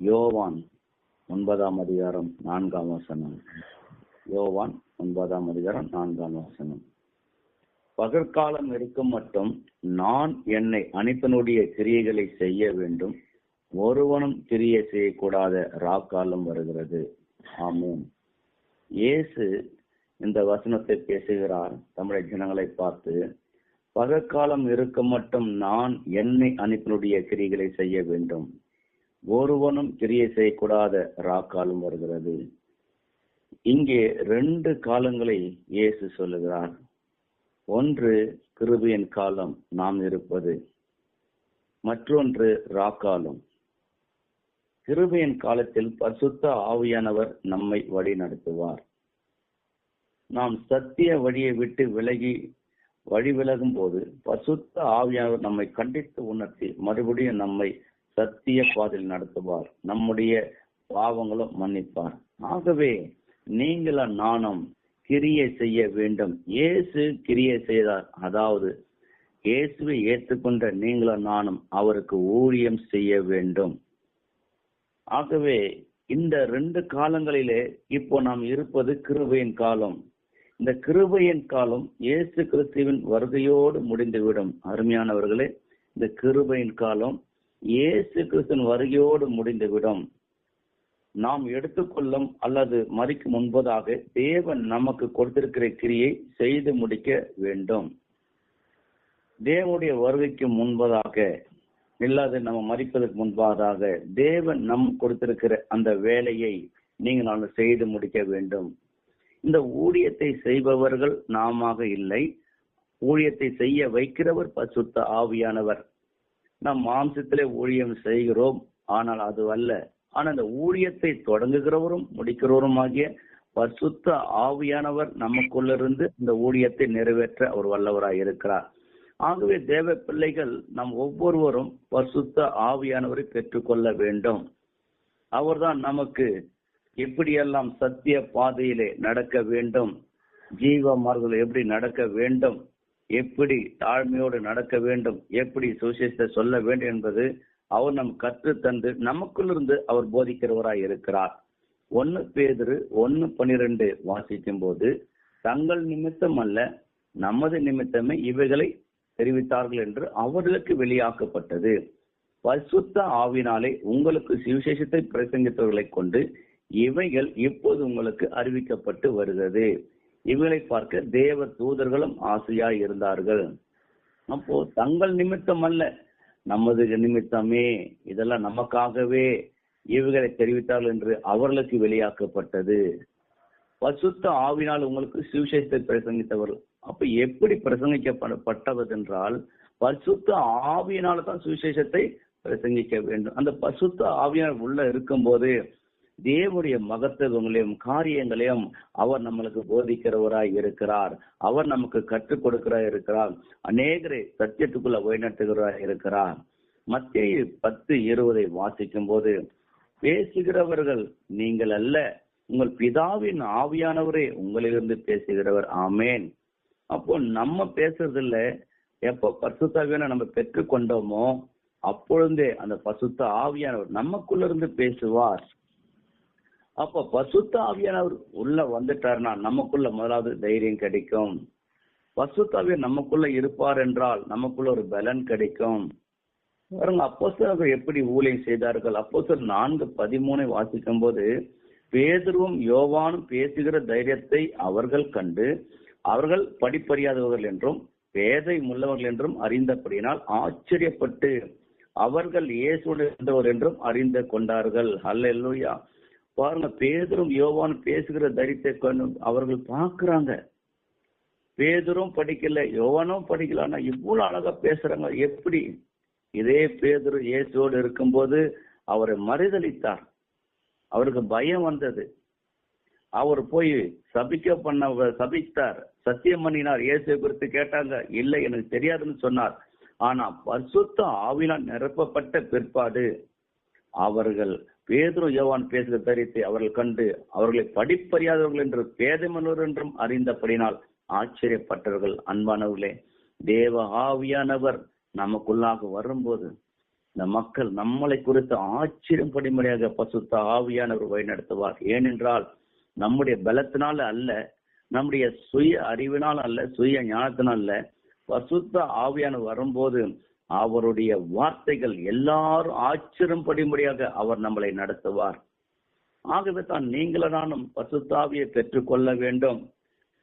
யோவான் ஒன்பதாம் அதிகாரம் நான்காம் வசனம். யோவான் ஒன்பதாம் அதிகாரம் நான்காம் வசனம். பகற்காலம் இருக்கும் மட்டும் நான் என்னை அனுப்பினுடைய கிரியைகளை செய்ய வேண்டும். ஒருவனும் கிரியை செய்யக்கூடாத ராக்காலம் வருகிறது. ஆமோம் இயேசு இந்த வசனத்தை பேசுகிறார். தமிழக ஜனங்களை பார்த்து பகற்காலம் இருக்க மட்டும் நான் என்னை அனுப்பினுடைய கிரிகளை செய்ய வேண்டும். ஒருவனும் கிரியை செய்யக்கூடாத ராக்காலம் வருகிறது. இங்கே ரெண்டு காலங்களை இயேசு சொல்லுகிறார். ஒன்று கிருபியின் காலம் நாம் இருப்பது மற்றொன்று ராக்காலம். கிருபையின் காலத்தில் பசுத்த ஆவியானவர் நம்மை வழி நடத்துவார். நாம் சத்திய வழியை விட்டு விலகி வழி விலகும் போது பசுத்த ஆவியானவர் நம்மை கண்டித்து உணர்த்தி மறுபடியும் நம்மை சத்திய பாதையில் நடத்துவார். நம்முடைய பாவங்களும் மன்னிப்பார். ஆகவே நீங்கள நானும் கிரியை செய்ய வேண்டும். இயேசு கிரியை செய்தார். அதாவது இயேசுவை ஏற்றுக்கொண்ட நீங்களும் நானும் அவருக்கு ஊழியம் செய்ய வேண்டும். ஆகவே இந்த ரெண்டு காலங்களிலே இப்போ நாம் இருப்பது கிருபையின் காலம். இந்த கிருபையின் காலம் இயேசு கிறிஸ்துவின் வருகையோடு முடிந்துவிடும். அருமையானவர்களே இந்த கிருபையின் காலம் இயேசு கிறிஸ்தன் வருகையோடு முடிந்துவிடும். நாம் எடுத்துக்கொள்ளும் அல்லது மறிக்கும் முன்பதாக தேவன் நமக்கு கொடுத்திருக்கிற கிரியை செய்து முடிக்க வேண்டும். தேவனுடைய வருகைக்கு முன்பதாக இல்லாது நம்ம மறிப்பதற்கு முன்பாக தேவன் நம் கொடுத்திருக்கிற அந்த வேலையை நீங்க நான் செய்து முடிக்க வேண்டும். இந்த ஊழியத்தை செய்பவர்கள் நாம இல்லை. ஊழியத்தை செய்ய வைக்கிறவர் பசுத்த ஆவியானவர். நம் மாம்சத்திலே ஊழியம் செய்கிறோம். ஆனால் அது அல்ல ஆனால் அந்த ஊழியத்தை தொடங்குகிறவரும் முடிக்கிறவரும் ஆகிய பசுத்த ஆவியானவர் நமக்குள்ளிருந்து இந்த ஊழியத்தை நிறைவேற்ற அவர் வல்லவராய் இருக்கிறார். ஆகவே தேவ பிள்ளைகள் நம் ஒவ்வொருவரும் பசுத்த ஆவியானவரை பெற்றுக்கொள்ள வேண்டும். அவர்தான் நமக்கு எப்படியெல்லாம் சத்திய பாதையிலே நடக்க வேண்டும் ஜீவ மார்கள் எப்படி நடக்க வேண்டும் எப்படி தாழ்மையோடு நடக்க வேண்டும் எப்படி சுவிசேஷத்தை சொல்ல வேண்டும் என்பது அவர் நம் கற்று தந்து நமக்குள்ளிருந்து அவர் போதிக்கிறவராய் இருக்கிறார். ஒன்னு பேதிரு ஒன்னு பனிரெண்டு வாசிக்கும் போது தங்கள் நிமித்தம் அல்ல நமது நிமித்தமே இவைகளை தெரிவித்தார்கள் என்று அவர்களுக்கு வெளியாக்கப்பட்டது. பசுத்த ஆவினாலே உங்களுக்கு சுவிசேஷத்தை பிரசங்கித்தவர்களை கொண்டு இவைகள் இப்போது உங்களுக்கு அறிவிக்கப்பட்டு வருகிறது. இவைகளை பார்க்க தேவ தூதர்களும் ஆசையாய் இருந்தார்கள். அப்போ தங்கள் நிமித்தம் அல்ல நமது நிமித்தமே. இதெல்லாம் நமக்காகவே இவைகளை தெரிவித்தார்கள் என்று அவர்களுக்கு வெளியாக்கப்பட்டது. பசுத்த ஆவினால் உங்களுக்கு சுவிசேஷத்தை பிரசங்கித்தவர்கள் அப்ப எப்படி பிரசங்கிக்கப்பட்டவது என்றால் பசுத்த ஆவியினால தான் சுவிசேஷத்தை பிரசங்கிக்க வேண்டும். அந்த பசுத்த ஆவியால் உள்ள இருக்கும்போது தேவனுடைய மகத்துவங்களையும் காரியங்களையும் அவர் நம்மளுக்கு போதிக்கிறவராய் இருக்கிறார். அவர் நமக்கு கற்றுக் கொடுக்கிறார் இருக்கிறார். அநேகரை சத்தியத்துக்குள்ள வழிநடத்துகிறவராய் இருக்கிறார். மத்திய பத்து இருபதை வாசிக்கும் போது பேசுகிறவர்கள் நீங்கள் அல்ல உங்கள் பிதாவின் ஆவியானவரே உங்களிலிருந்து பேசுகிறவர். ஆமேன். அப்போ நம்ம பேசுறது இல்ல எப்போ பசுத்தாவியான நம்ம பெற்றுக்கொண்டோமோ அப்பொழுதே அந்த பசுத்த ஆவியானவர் நமக்குள்ள இருந்து பேசுவார். அப்ப பசுத்த ஆவியானவர் உள்ள வந்துட்டாருன்னா நமக்குள்ள முதலாவது தைரியம் கிடைக்கும். பசுத்தாவியர் நமக்குள்ள இருப்பார் என்றால் நமக்குள்ள ஒரு பலன் கிடைக்கும். பாருங்க அப்போஸ்தலர்கள் எப்படி ஊழியம் செய்தார்கள்? அப்போஸ்தலர் நான்கு பதிமூனை வாசிக்கும் போது பேதுருவும் யோவானும் பேசுகிற தைரியத்தை அவர்கள் கண்டு அவர்கள் படிப்பறியாதவர்கள் என்றும் பேதை உள்ளவர்கள் என்றும் அறிந்தபடியினால் ஆச்சரியப்பட்டு அவர்கள் இயேசுடன் இருந்தவர் என்றும் அறிந்து கொண்டார்கள். அல்லேலூயா பாருங்க பேதரும் யோவான் பேசுகிற தரித்தை கொண்டு அவர்கள் பார்க்குறாங்க. பேதரும் படிக்கல யோவானும் படிக்கல ஆனா இவ்வளவு அழகா பேசுறாங்க. எப்படி? இதே பேதுரு இயேசுவோடு இருக்கும்போது அவரை மறுதளித்தார் அவருக்கு பயம் வந்தது. அவர் போய் சபிக்க பண்ண சபித்தார். சத்தியம் பண்ணினார். இயேசு குறித்து கேட்டாங்க. இல்லை எனக்கு தெரியாதுன்னு சொன்னார். ஆனா பரிசுத்த ஆவினால் நிரப்பப்பட்ட பிற்பாடு அவர்கள் பேதுரு யோவான் பேசுகிற தரித்தை அவர்கள் கண்டு அவர்களை படிப்பறியாதவர்கள் என்று பேதமனூர் என்றும் அறிந்தபடினால் ஆச்சரியப்பட்டவர்கள் அன்பானவர்களே தேவ ஆவியானவர் நமக்குள்ளாக வரும்போது இந்த மக்கள் நம்மளை குறித்து ஆச்சரியம் படிமுறையாக பசுத்த ஆவியானவர் வழிநடத்துவார் ஏனென்றால் நம்முடைய பலத்தினால அல்ல நம்முடைய சுய அறிவினால் அல்ல சுய ஞானத்தினால் அல்ல பசுத்த ஆவியானவர் வரும்போது அவருடைய வார்த்தைகள் எல்லாரும் ஆச்சரியம் படிமுறையாக அவர் நம்மளை நடத்துவார். ஆகவே தான் நீங்கள நானும் பசுத்தாவியை பெற்றுக்கொள்ள வேண்டும்.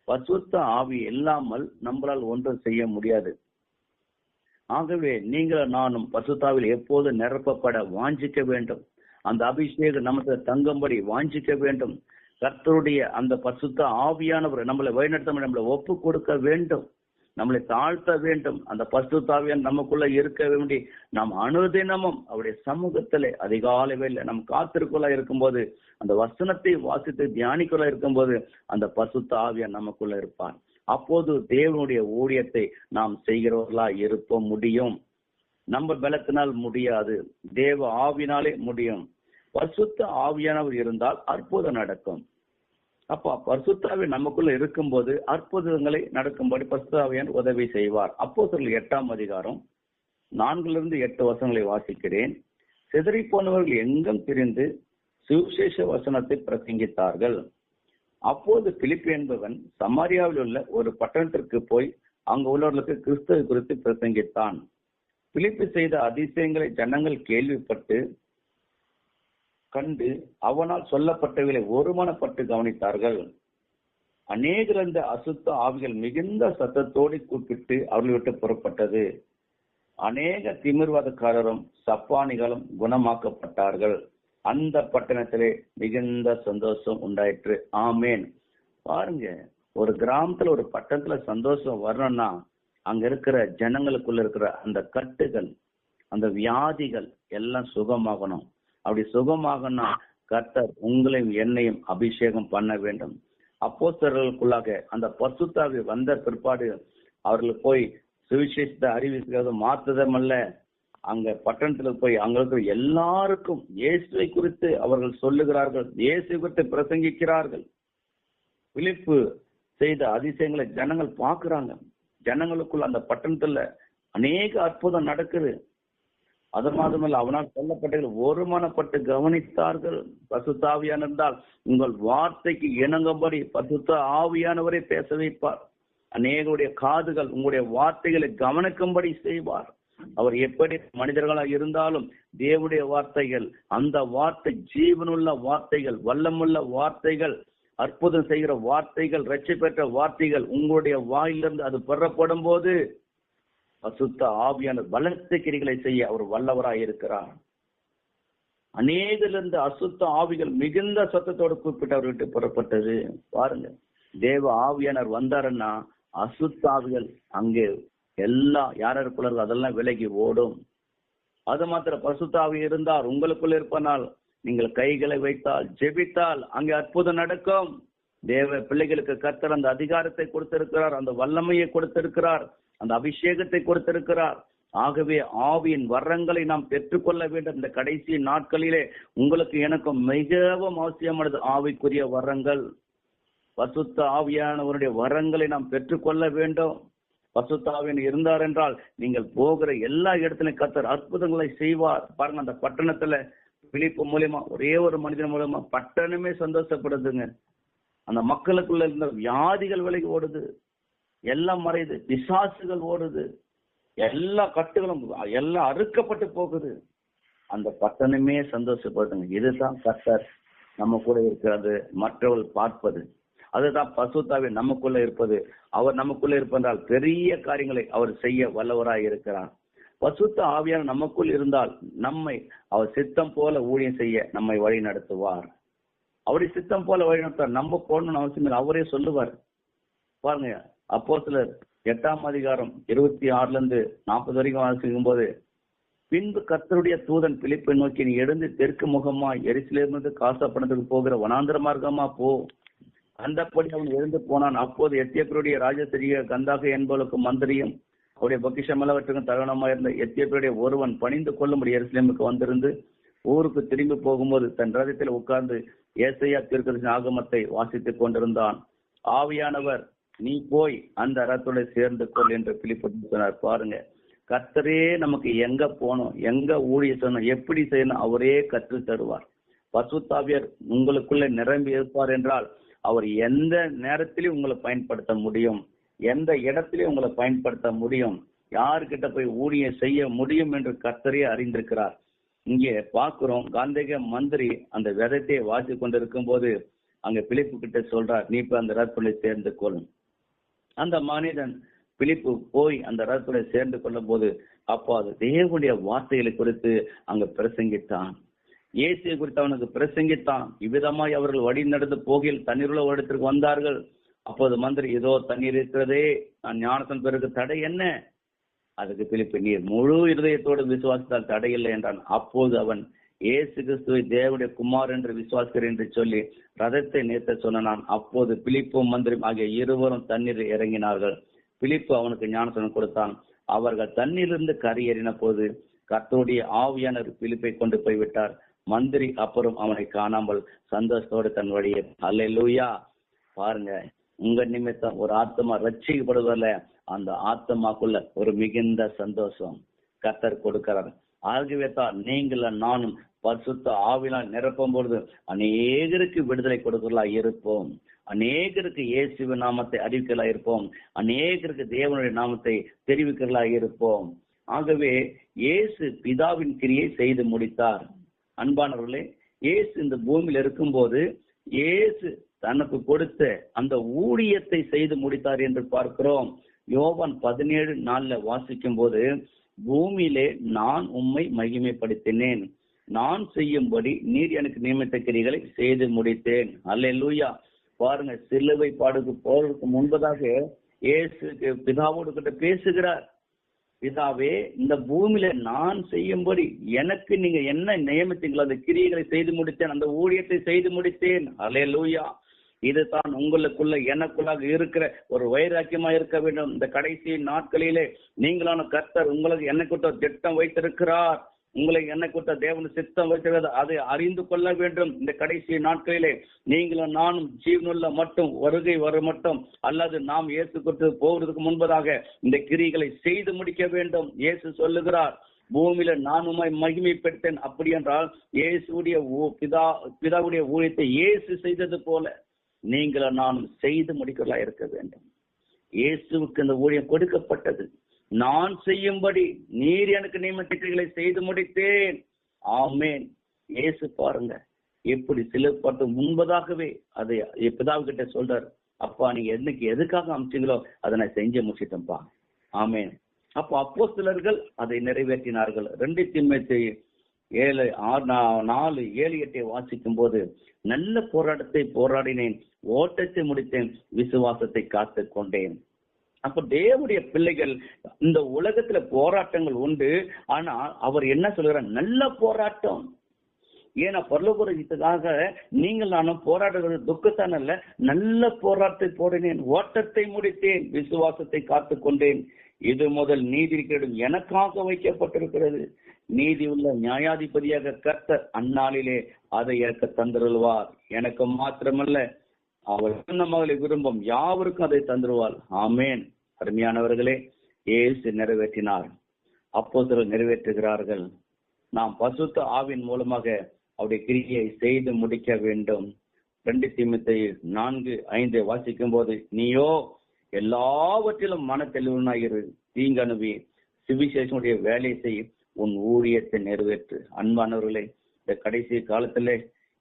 பசுத்த ஆவி இல்லாமல் நம்மளால் ஒன்றும் செய்ய முடியாது. ஆகவே நீங்கள நானும் பசுத்தாவில் எப்போது நிரப்பப்பட வாஞ்சிக்க வேண்டும்? அந்த அபிஷேகம் நமக்கு தங்கும்படி வாஞ்சிக்க வேண்டும். கர்த்தருடைய அந்த பசுத்த ஆவியானவர் நம்மளை வழிநடத்த நம்மளை ஒப்பு கொடுக்க வேண்டும். நம்மளை தாழ்த்த வேண்டும். அந்த பசுத்தாவியான் நமக்குள்ள இருக்க வேண்டி நாம் அனுதினமும் அவருடைய சமூகத்திலே அதிகாலை வேலை நம் காத்திருக்குள்ள இருக்கும்போது அந்த வசனத்தை வாசித்து தியானிக்குள்ள இருக்கும்போது அந்த பசுத்த நமக்குள்ள இருப்பான் அப்போது தேவனுடைய ஊழியத்தை நாம் செய்கிறவர்களா இருப்ப முடியும். நம்ம பலத்தினால் முடியாது. தேவ ஆவினாலே முடியும். பசுத்த ஆவியானவர் இருந்தால் அற்புதம் நடக்கும். அப்போ பரிசுத்தாவி நமக்குள்ள இருக்கும்போது அற்புதங்களை நடக்கும்படி பரிசுத்தாவியான் உதவி செய்வார். அப்போ எட்டாம் அதிகாரம் நான்கிலிருந்து எட்டு வசனங்களை வாசிக்கிறேன். சிதறி போனவர்கள் எங்கும் பிரிந்து சுவிசேஷ வசனத்தை பிரசங்கித்தார்கள். அப்போது பிலிப்பு என்பவன் சமாரியாவில் உள்ள ஒரு பட்டணத்திற்கு போய் அங்கு உள்ளவர்களுக்கு கிறிஸ்தவ குறித்து பிரசங்கித்தான். பிலிப்பு செய்த அதிசயங்களை ஜனங்கள் கேள்விப்பட்டு கண்டு அவனால் சொல்லப்பட்டவைகளை ஒருமனப்பட்டு கவனித்தார்கள். அநேகர் அந்த அசுத்த ஆவிகள் மிகுந்த சத்தத்தோடு கூப்பிட்டு அவர்களை விட்டு புறப்பட்டது. அநேக திமிர்வாதக்காரரும் சப்பானிகளும் குணமாக்கப்பட்டார்கள். அந்த பட்டணத்திலே மிகுந்த சந்தோஷம் உண்டாயிற்று. ஆமேன். பாருங்க ஒரு கிராமத்துல ஒரு பட்டணத்துல சந்தோஷம் வரணும்னா அங்க இருக்கிற ஜனங்களுக்குள்ள இருக்கிற அந்த கட்டுகள் அந்த வியாதிகள் எல்லாம் சுகமாகணும். அப்படி சுகமாகனா கர்த்தர் உங்களையும் என்னையும் அபிஷேகம் பண்ண வேண்டும். அப்போஸ்தர்களுக்குள்ளாக அந்த பசுத்தாவி வந்த பிற்பாடு அவர்கள் போய் சுவிசேஷத்தை அறிவிக்கிறது மாத்துதமல்ல அங்க பட்டணத்துல போய் அங்களுக்கு இருக்கிற எல்லாருக்கும் இயேசுவை குறித்து அவர்கள் சொல்லுகிறார்கள் இயேசு குறித்து பிரசங்கிக்கிறார்கள். விழிப்பு செய்த அதிசயங்களை ஜனங்கள் பார்க்கிறாங்க. ஜனங்களுக்குள்ள அந்த பட்டணத்துல அநேக அற்புதம் நடக்குது. அது மாதமல்ல அவனால் சொல்லப்பட்டது ஒருமனப்பட்டு கவனித்தார்கள். பசுத்தாவியான இருந்தால் உங்கள் வார்த்தைக்கு இணங்கும்படி பசுத்த ஆவியானவரை பேச வைப்பார். அநேகருடைய காதுகள் உங்களுடைய வார்த்தைகளை கவனிக்கும்படி செய்வார். அவர் எப்படி மனிதர்களாக இருந்தாலும் தேவனுடைய வார்த்தைகள் அந்த வார்த்தை ஜீவனுள்ள வார்த்தைகள் வல்லமுள்ள வார்த்தைகள் அற்புதம் செய்கிற வார்த்தைகள் ரட்சி பெற்ற வார்த்தைகள் உங்களுடைய வாயிலிருந்து அது பெறப்படும் போது அசுத்த ஆவியான பலத்த கிரிகளை செய்ய அவர் வல்லவராய் இருக்கிறார். அநேகிலிருந்து அசுத்த ஆவிகள் மிகுந்த சத்தத்தோடு கூப்பிட்டு புறப்பட்டது. பாருங்க தேவ ஆவியானர் வந்தாருன்னா அசுத்த ஆவிகள் அங்கே எல்லாம் யாருக்குள்ள அதெல்லாம் விலகி ஓடும். அது மாத்திர பசுத்தாவி இருந்தால் உங்களுக்குள் இருப்பனால் நீங்கள் கைகளை வைத்தால் ஜெபித்தால் அங்கே அற்புதம் நடக்கும். தேவ பிள்ளைகளுக்கு கர்த்தர் அந்த அதிகாரத்தை கொடுத்திருக்கிறார் அந்த வல்லமையை கொடுத்திருக்கிறார். அந்த அபிஷேகத்தை கொடுத்திருக்கிறார். ஆகவே ஆவியின் வரங்களை நாம் பெற்றுக்கொள்ள வேண்டும். இந்த கடைசி நாட்களிலே உங்களுக்கு எனக்கு மிகவும் அவசியமானது ஆவிக்குரிய வரங்கள். பசுத்த ஆவியானவருடைய வரங்களை நாம் பெற்றுக்கொள்ள வேண்டும். பசுத்தாவின் இருந்தார் என்றால் நீங்கள் போகிற எல்லா இடத்துலையும் கத்தர் அற்புதங்களை செய்வார். பாருங்க அந்த பட்டணத்துல விழிப்பு மூலியமா ஒரே ஒரு மனிதன் மூலமா பட்டணமே சந்தோஷப்படுதுங்க. அந்த மக்களுக்குள்ள இருந்த வியாதிகள் விலகி ஓடுது. எல்லாம் மறையுது. பிசாசுகள் ஓடுது. எல்லா கட்டுகளும் எல்லாம் அறுக்கப்பட்டு போகுது. அந்த பட்டணமே சந்தோஷப்படுதுங்க. இதுதான் கத்தர் நம்ம கூட இருக்கிறது. மற்றவர்கள் பார்ப்பது. அதுதான் பசுத்தாவி நமக்குள்ள இருப்பது. அவர் நமக்குள்ள இருப்பதால் பெரிய காரியங்களை அவர் செய்ய வல்லவராய் இருக்கிறார். பசுத்த ஆவியான நமக்குள் இருந்தால் நம்மை அவர் சித்தம் போல ஊழியம் செய்ய நம்மை வழி நடத்துவார். அவருடைய சித்தம் போல வழி நடத்துவார். நம்ம போடணும்னு அவசியம் இல்லை. அவரே சொல்லுவார். பாருங்க அப்போ சிலர் எட்டாம் அதிகாரம் இருபத்தி ஆறுல இருந்து நாற்பது வரைக்கும் வாசிக்கும் போது பின்பு கத்தருடைய தூதன் பிலிப்பை நோக்கி நீ எழுந்து தெற்கு முகமா எரிசிலிருந்து காசாப்பணத்துக்கு போகிற வனாந்திர மார்க்கமா போ. அந்தப்படி அவன் எழுந்து போனான். அப்போது எத்தியப்பருடைய ராஜசிரிய கந்தாக என்பவளுக்கு மந்திரியும் அவருடைய பொக்கிஷமல்லவற்றுக்கும் தருணமா இருந்த எத்தியப்பருடைய ஒருவன் பணிந்து கொள்ளும்படி எருசலேமுக்கு வந்திருந்து ஊருக்கு திரும்பி போகும்போது தன் ரதத்தில் உட்கார்ந்து ஏசையா தீர்க்கதரிசன ஆகமத்தை வாசித்துக் கொண்டிருந்தான். ஆவியானவர் நீ போய் அந்த அறத்தோட சேர்ந்து கொள் என்று பிலிப்பு சொன்னார். பாருங்க கர்த்தரே நமக்கு எங்க போனோம் எங்க ஊழிய செய்யணும் எப்படி செய்யணும் அவரே கற்று தருவார். பசுத்தாவியர் உங்களுக்குள்ள நிரம்பி இருப்பார் என்றால் அவர் எந்த நேரத்திலையும் உங்களை பயன்படுத்த முடியும். எந்த இடத்திலையும் உங்களை பயன்படுத்த முடியும். யாருக்கிட்ட போய் ஊழியம் செய்ய முடியும் என்று கர்த்தரே அறிந்திருக்கிறார். இங்கே பார்க்கிறோம் காந்திக மந்திரி அந்த விதத்தை வாசி கொண்டிருக்கும் போது அங்க பிழைப்பு கிட்ட சொல்றார் நீ இப்ப அந்த ரத்பனை சேர்ந்து கொள்ளும் அந்த மனிதன் பிலிப்பு போய் அந்த ரத்பனை சேர்ந்து கொள்ளும் போது அப்போ அது தேவனுடைய வார்த்தைகளை குறித்து அங்க பிரசங்கித்தான். இயேசுவை குறித்து அவனுக்கு பிரசங்கித்தான். இவ்விதமாய் அவர்கள் வழி நடந்து போகையில் தண்ணீருள்ள இடத்திற்கு வந்தார்கள். அப்போது மந்திரி ஏதோ தண்ணீர் இருக்கிறதே நான் ஞானத்தன் பிறகு தடை என்ன? அதுக்கு பிலிப்பு நீர் முழு இருதயத்தோடு விசுவாசித்தால் தடையில்லை என்றான். அப்போது அவன் இயேசு கிறிஸ்துவை தேவனுடைய குமார் என்று விசுவாசிக்கிறேன் என்று சொல்லி ரதத்தை நிறுத்த சொன்னான் அப்போது பிலிப்பும் மந்திரம் ஆகிய இருவரும் தண்ணீர் இறங்கினார்கள். பிலிப்பு அவனுக்கு ஞானசனம் கொடுத்தான். அவர்கள் தண்ணீரிலிருந்து கரையேறின போது கர்த்தருடைய ஆவியானர் பிலிப்பை கொண்டு போய்விட்டார். மந்திரி அப்புறம் அவனை காணாமல் சந்தோஷத்தோடு தன் வழியை அல்லேலூயா பாருங்க உங்க நிமித்தம் ஒரு ஆத்மா ரட்சிக்கப்படுவதில்ல அந்த ஆத்மாக்குள்ள ஒரு மிகுந்த சந்தோஷம் கத்தர் கொடுக்கிறார். ஆகவே தான் நீங்களும் நானும் பரிசுத்த ஆவினால் நிரப்பும் பொழுது அநேகருக்கு விடுதலை கொடுக்கலா இருப்போம். அநேகருக்கு இயேசுவின் நாமத்தை அறிவிக்கலா இருப்போம். அநேகருக்கு தேவனுடைய நாமத்தை தெரிவிக்கலா இருப்போம். ஆகவே இயேசு பிதாவின் கிரியை செய்து முடித்தார். அன்பானவர்களே இயேசு இந்த பூமியில் இருக்கும்போது இயேசு தனக்கு கொடுத்த அந்த ஊழியத்தை செய்து முடித்தார் என்று பார்க்கிறோம். யோவான் பதினேழு நாள்ல வாசிக்கும் போது பூமியிலே நான் உம்மை மகிமைப்படுத்தினேன். நான் செய்யும்படி நீர் எனக்கு நியமித்த கிரிகளை செய்து முடித்தேன். அல்லேலூயா. பாருங்க சிலுவை பாடுக்கு போறதுக்கு முன்பதாக இயேசு பிதாவோடு கிட்ட பேசுகிறார். பிதாவே இந்த பூமியில நான் செய்யும்படி எனக்கு நீங்க என்ன நியமித்தீங்களோ அந்த கிரியைகளை செய்து முடித்தேன் அந்த ஊழியத்தை செய்து முடித்தேன். அலே லூயா இதுதான் உங்களுக்குள்ள எனக்குள்ளாக இருக்கிற ஒரு வைராக்கியமா இருக்க வேண்டும். இந்த கடைசி நாட்களிலே நீங்களான கர்த்தர் உங்களுக்கு என்ன திட்டம் வைத்திருக்கிறார். உங்களை என்ன கூட்ட தேவன் சித்தம் வைத்திருக்கிறது அதை அறிந்து கொள்ள வேண்டும். இந்த கடைசி நாட்களிலே நீங்களும் நானும் ஜீவனுள்ள மட்டும் வருகை வரும் மட்டும் அல்லது நாம் இயேசு கொடுத்து போவதற்கு முன்பதாக இந்த கிரிகளை செய்து முடிக்க வேண்டும். இயேசு சொல்லுகிறார் பூமியில நான் உண்மை மகிமைப்படுத்தேன். அப்படி என்றால் இயேசுடைய பிதா பிதாவுடைய ஊழியத்தை இயேசு செய்தது போல நீங்களும் நானும் செய்து முடிக்கிறதா இருக்க வேண்டும். இயேசுவுக்கு இந்த ஊழியம் கொடுக்கப்பட்டது. நான் செய்யும்படி நீர் எனக்கு நியமத்திட்டங்களை செய்து முடித்தேன். ஆமேன். இயேசு பாருங்க. எப்படி சிலப்பட்டு முன்பதாகவே அதை பிதாவு கிட்ட சொல்றாரு. அப்பா நீங்க என்னைக்கு எதுக்காக அமைச்சீங்களோ அதை நான் செஞ்சு முடிச்சிட்டேன்ப்பா. ஆமேன். அப்போ அப்போ சிலர்கள் அதை நிறைவேற்றினார்கள். ரெண்டு திம்மத்தை ஏழு ஆறு நா- நாலு ஏழு எட்டை வாசிக்கும் போது நல்ல போராட்டத்தை போராடினேன். ஓட்டத்தை முடித்தேன். விசுவாசத்தை காத்து கொண்டேன் அப்ப தேவனுடைய பிள்ளைகள் இந்த உலகத்துல போராட்டங்கள் உண்டு. ஆனா அவர் என்ன சொல்கிறார் நல்ல போராட்டம். ஏன்னா பரலோகத்துக்காக நீங்கள் நானும் போராடுகிறது துக்கத்தான் அல்ல நல்ல போராட்டத்தை போடினேன் ஓட்டத்தை முடித்தேன் விசுவாசத்தை காத்து கொண்டேன். இது முதல் நீதி கேடும் எனக்காக வைக்கப்பட்டிருக்கிறது. நீதி உள்ள நியாயாதிபதியாக கர்த்தர் அந்நாளிலே அதை எனக்கு தந்திருவார் எனக்கு மாத்திரமல்ல அவர் மகளை விரும்பும் யாவருக்கும் அதை தந்துருவாள் ஆமேன். அருமையானவர்களே இயேசு நிறைவேற்றினார். அப்போது நிறைவேற்றுகிறார்கள். நாம் பசுத்த ஆவின் மூலமாக அவருடைய கிரியை செய்து முடிக்க வேண்டும். ரெண்டு தீமத்தை நான்கு ஐந்து வாசிக்கும் போது நீயோ எல்லாவற்றிலும் மன தெளிவுனாயிரு தீங்கணுவி சுவிசேஷனுடைய வேலை செய் உன் ஊழியத்தை நிறைவேற்று. அன்பானவர்களே இந்த கடைசி காலத்திலே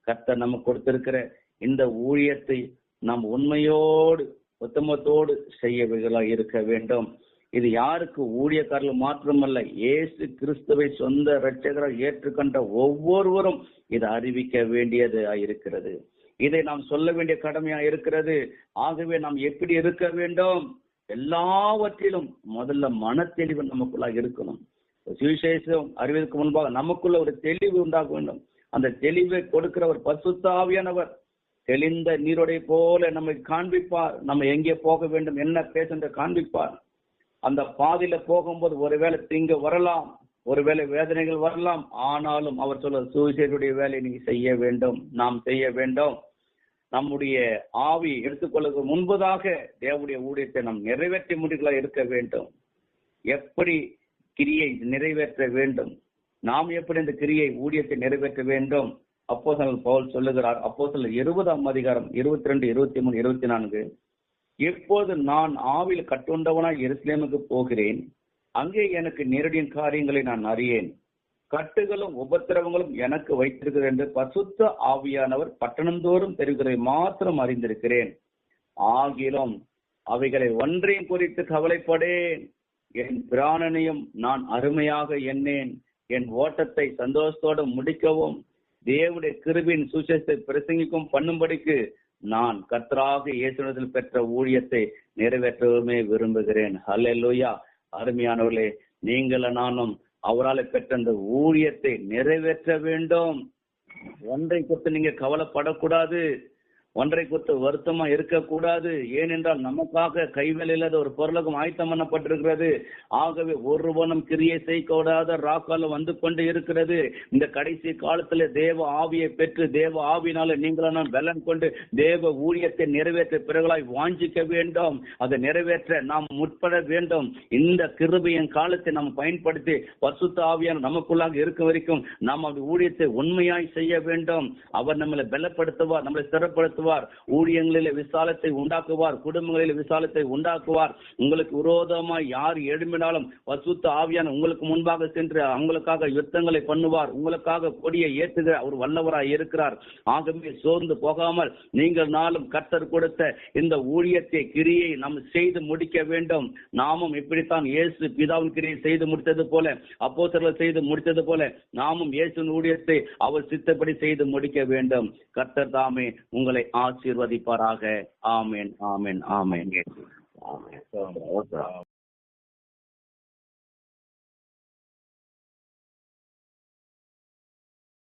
கர்த்தர் நமக்கு கொடுத்திருக்கிற இந்த ஊழியத்தை நாம் உண்மையோடு உத்தமத்தோடு செய்யவர்களாக இருக்க வேண்டும். இது யாருக்கு? ஊழியக்காரர்கள் மாத்திரமல்ல. இயேசு கிறிஸ்துவை சொந்த இரட்சகராக ஏற்றுக்கொண்ட ஒவ்வொருவரும் இதை அறிவிக்க வேண்டியது இருக்கிறது. இதை நாம் சொல்ல வேண்டிய கடமையா இருக்கிறது. ஆகவே நாம் எப்படி இருக்க வேண்டும்? எல்லாவற்றிலும் முதல்ல மன தெளிவு நமக்குள்ளாக இருக்கணும். சுவிசேஷம் அறிவதற்கு முன்பாக நமக்குள்ள ஒரு தெளிவு உண்டாக வேண்டும். அந்த தெளிவை கொடுக்கிற ஒரு பசுத்தாவியானவர் தெளிந்த நீரோடை போல நம்மை காண்பிப்பார். நம்ம எங்கே போக வேண்டும் என்ன பேசுன்ற காண்பிப்பார். அந்த பாதையில போகும்போது ஒருவேளை தீங்க வரலாம் ஒருவேளை வேதனைகள் வரலாம். ஆனாலும் அவர் சொல்ல சூசைடுடைய வேலையை நீங்க செய்ய வேண்டும் நாம் செய்ய வேண்டும். நம்முடைய ஆவி எடுத்துக்கொள்ளுக்கு முன்பதாக தேவனுடைய ஊழியத்தை நாம் நிறைவேற்றி முடிகளாக இருக்க வேண்டும். எப்படி கிரியை நிறைவேற்ற வேண்டும்? நாம் எப்படி இந்த கிரியை ஊழியத்தை நிறைவேற்ற வேண்டும்? அப்போசல் பவுல் சொல்லுகிறார் அப்போ சொல்ல இருபதாம் அதிகாரம் இருபத்தி ரெண்டு இருபத்தி மூணு இருபத்தி நான்கு இப்போது நான் ஆவில் கட்டுண்டவனாய் எருசலேமுக்கு போகிறேன். அங்கே எனக்கு நேரடியின் காரியங்களை நான் அறியேன். கட்டுகளும் உபத்திரவங்களும் எனக்கு வைத்திருக்கிறது என்று பசுத்த ஆவியானவர் பட்டணந்தோறும் தெரிவிக்கிறதை மாத்திரம் அறிந்திருக்கிறேன். ஆகிலும் அவைகளை ஒன்றையும் குறித்து கவலைப்படேன். என் பிராணனையும் நான் அருமையாக எண்ணேன். என் ஓட்டத்தை சந்தோஷத்தோடு முடிக்கவும். தேவனுடைய கிருபின் சுசேஷத்தை பிரசங்கிக்கும் பண்ணும்படிக்கு நான் கர்த்தராக இயேசுனத்தில் பெற்ற ஊழியத்தை நிறைவேற்றவுமே விரும்புகிறேன். ஹல்லேலூயா அருமையானவர்களே நீங்கள் நானும் அவரால் பெற்ற அந்த ஊழியத்தை நிறைவேற்ற வேண்டும். ஒன்றை குறித்து நீங்க கவலைப்படக்கூடாது. ஒன்றை குறித்து வருத்தமா இருக்கக்கூடாது. ஏனென்றால் நமக்காக கைவேலை இல்லாத ஒரு பொருளுக்கும் ஆயத்தம் பண்ணப்பட்டிருக்கிறது. ஆகவே ஒருவனும் கிரியை செய்யக்கூடாத ராக்காலம் வந்து கொண்டு இருக்கிறது. இந்த கடைசி காலத்துல தேவ ஆவியை பெற்று தேவ ஆவினால நீங்களும் பலன் கொண்டு தேவ ஊழியத்தை நிறைவேற்ற பிறகுளாய் வாஞ்சிக்க வேண்டும். அதை நிறைவேற்ற நாம் முற்பட வேண்டும். இந்த கிருபையின் காலத்தை நாம் பயன்படுத்தி பசுத்த ஆவியான நமக்குள்ளாக இருக்க வரைக்கும் நாம் அப்படி ஊழியத்தை உண்மையாய் செய்ய வேண்டும். அவர் நம்மளை பலப்படுத்துவார் நம்மளை உண்டாக்குவார். ஊழியங்களிலே விசாலத்தை உண்டாக்குவார். குடும்பங்களில் விசாலத்தை உண்டாக்குவார். உங்களுக்கு விரோதமாய் யார் எழும்பினாலும் வசுத்த ஆவியான உங்களுக்கு முன்பாக சென்று அவங்களுக்காக யுத்தங்களை பண்ணுவார். உங்களுக்காக கொடியை ஏற்றுகிற அவர் வல்லவராய் இருக்கிறார். ஆகவே சோர்ந்து போகாமல் நீங்கள் நாளும் கர்த்தர் கொடுத்த இந்த ஊழியத்தை கிரியை நாம் செய்து முடிக்க வேண்டும். நாமும் இப்படித்தான் இயேசு பிதாவின் கிரியை செய்து முடித்தது போல அப்போசர்கள் செய்து முடித்தது போல நாமும் இயேசுவின் ஊழியத்தை அவர் சித்தப்படி செய்து முடிக்க வேண்டும். கர்த்தர் தாமே உங்களை ஆசீர்வதிப்பாராக. ஆமென் ஆமென் ஆமென். ஆமென்.